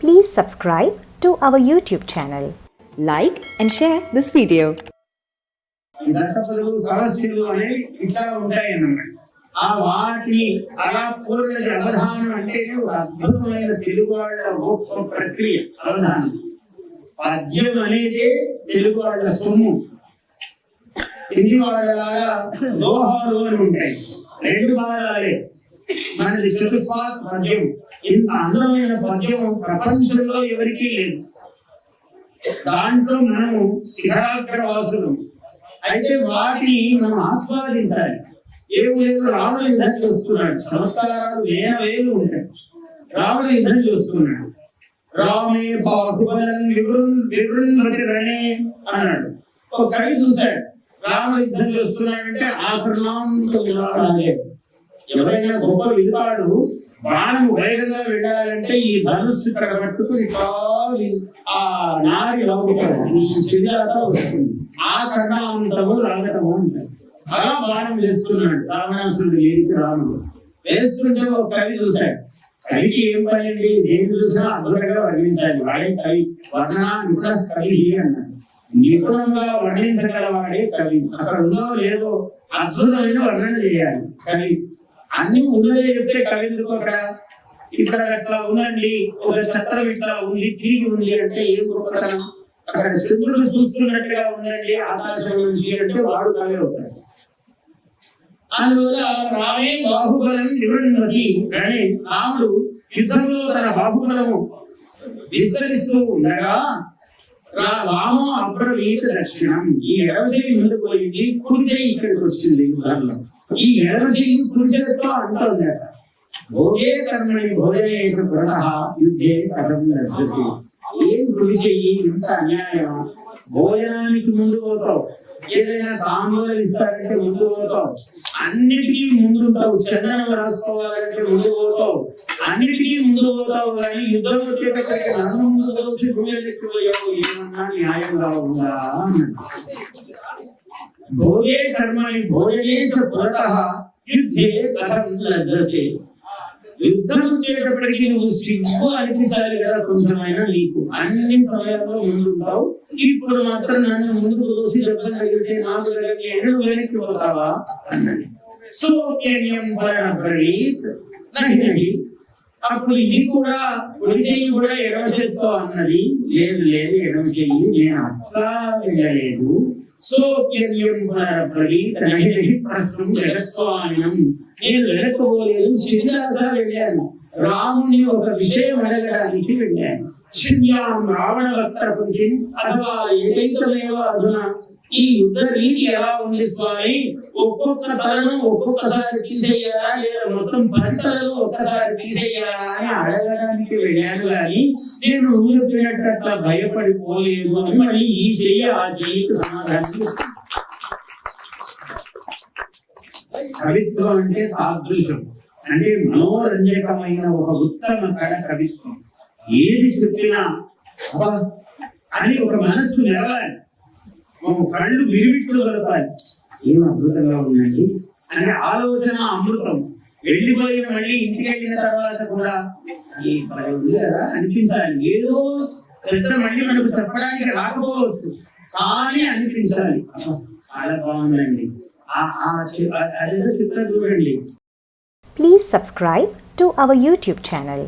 Please subscribe to our YouTube channel. Like and share this video. దత్తపదులు సమస్యలు అనేవి ఇట్లా ఉంటాయి అన్నమాట ఆ వాటిని అలా పూర్ణ అవధానం అంటే ఒక అద్భుతమైన తెలుగు వాళ్ళ గొప్ప ప్రక్రియ అవధానం పద్యం అనేది తెలుగు వాళ్ళ సొమ్ము హిందీ వాళ్ళలాగా లోహాలు అని ఉంటాయి రెండు భాగాలే మనది చతుర్పాత్ పద్యం ఇంత అందమైన పద్యం ప్రపంచంలో ఎవరికీ లేదు. దాంట్లో మనము శిఖరాగ్రవాసులు. అయితే వాటిని మనం ఆస్వాదించాలి. ఏం లేదు రాముడు యుద్ధం చూస్తున్నాడు. చమత్కారాలు వేల వేలు ఉంటాయి. రాముడు యుద్ధం చూస్తున్నాడు. రామే బాహుబలం వివృన్ రణే అన్నాడు. ఒక కవి చూశాడు. రామ యుద్ధం చేస్తున్నాడంటే ఆకర్ణాంతం ఎవరైనా గొప్ప విలువాడు బాణం వేగంగా వెళ్ళాలంటే ఈ ధనుస్సు ఇక్కడ పట్టుకుని కాలు ఆ నారి లాగుతాడు వస్తుంది. ఆ కథాంతము రాగటం అంటారు. అలా బాణం వేస్తున్నాడు. రావణాసురుడు ఏంటి రాముడు వేస్తుంటే ఒక కవి చూశాడు. కవికి ఏం పని అండి? దేని చూసినా అద్భుతంగా వర్ణించాలి. వాడే కవి. వర్ణ నిపుణ కవి అన్నాడు. నిపుణంగా వర్ణించగలవాడే కవి. అక్కడ ఉందో లేదో అద్భుతమైన వర్ణన చేయాలి. కవి అన్ని ఉన్నదే చెప్తే కవి ఎందుకు అక్కడ? ఇక్కడ అట్లా ఉండండి ఒక చత్రం ఇట్లా ఉంది తిరిగి ఉంది అంటే ఏం గొప్పతనం? అక్కడ చంద్రుడు చూస్తున్నట్టుగా ఉండండి ఆకాశం నుంచి అంటే వాడు కవి అవుతాడు అందువల్ల రామే బాహుబలం నివృన్నతి అని రాముడు యుద్ధంలో తన బాహుబలము విస్తరిస్తూ ఉండగా రామో రామ అప్రవీత దక్షిణం ఈ ఎడవ చేయి ముందు పోయింది కుడి చేయి ఇక్కడికి వచ్చింది యుద్ధంలో ఈ ఎడవ చేయి కుడి చేతితో అంటుంది అట. భోగే కర్మణి భోజనేత పురత యుద్ధే కథం లభ్యతే ఏం కుడి చెయ్యి ఇంత అన్యాయం. భోజనానికి ముందు పోతావు. ఏదైనా తాంబూలం ఇస్తారంటే ముందు పోతావు. అన్నిటికీ ముందు ఉంటావు. చందనం రాసుకోవాలంటే ముందు పోతావు. అన్నిటికీ ముందు పోతావు కానీ యుద్ధం వచ్చేటప్పటికి నన్ను ముందు వచ్చి భూమి ఏమన్నా న్యాయంగా ఉందా అన్నాడు. భోగే కర్మని భోజనే చ పురతః యుద్ధే కథం లజ్జతే యుద్ధం వచ్చేటప్పటికి నువ్వు సిగ్గు అనిపించాలి కదా కొంచెమైనా నీకు. అన్ని సమయాల్లో ముందుంటావు. ఇప్పుడు మాత్రం నన్ను ముందుకు దోసి దెబ్బలు తగిలితే నాకు తగిలి వెనక్కి పోతావా? అన్నాడు సో బ్రవీత్ నహి అప్పుడు ఇది కూడా కుడి చెయ్యి కూడా ఎడవ చేత్తో అన్నది. లేదు లేదు ఎడవ చెయ్యి నేను అట్లా వెళ్ళలేదు. సోప్యం బ్రవీత్ నహి నహి ప్రస్తుతం జగత్స్వామినం నేను వెళ్ళకపోలేదు చిన్నగా వెళ్ళాను రాముని ఒక విషయం అడగడానికి వెళ్ళాను చిన్యాం రావణ వక్రపుంచి అథవా ఏకైకమేవ అధునా ఈ యుద్ధ రీతి ఎలా ఉంది స్వామి? ఒక్కొక్క తలను ఒక్కొక్కసారి తీసేయాలా? లేదా మొత్తం పంటలను ఒక్కసారి తీసేయాలా అని అడగడానికి వెళ్ళాను కానీ నేను నువ్వు చెప్పినట్టు అట్లా భయపడిపోలేదు అని మళ్ళీ ఈ చెయ్యి ఆ చెయ్యికి సమాధానం కవిత్వం అంటే తాదృశం అంటే మనోరంజకమైన ఒక ఉత్తమ కళ కవిత్వం. ఏది చెప్పినా అని ఒక మనస్సు నిలవాలి. ఒక కళ్ళు విరివిట్లు కలపాలి. ఏం అద్భుతంగా ఉందండి. అంటే ఆలోచన అమృతం. వెళ్ళిపోయిన మళ్ళీ ఇంటికి వెళ్ళిన తర్వాత కూడా ఈ ఉంది కదా అనిపించాలి. ఏదో పెద్ద మళ్ళీ మనకు చెప్పడానికి రాకపోవచ్చు. కానీ అనిపించాలి. చాలా బాగుందండి. ఆ అదేదో చిత్రం చూడండి. Please subscribe to our YouTube channel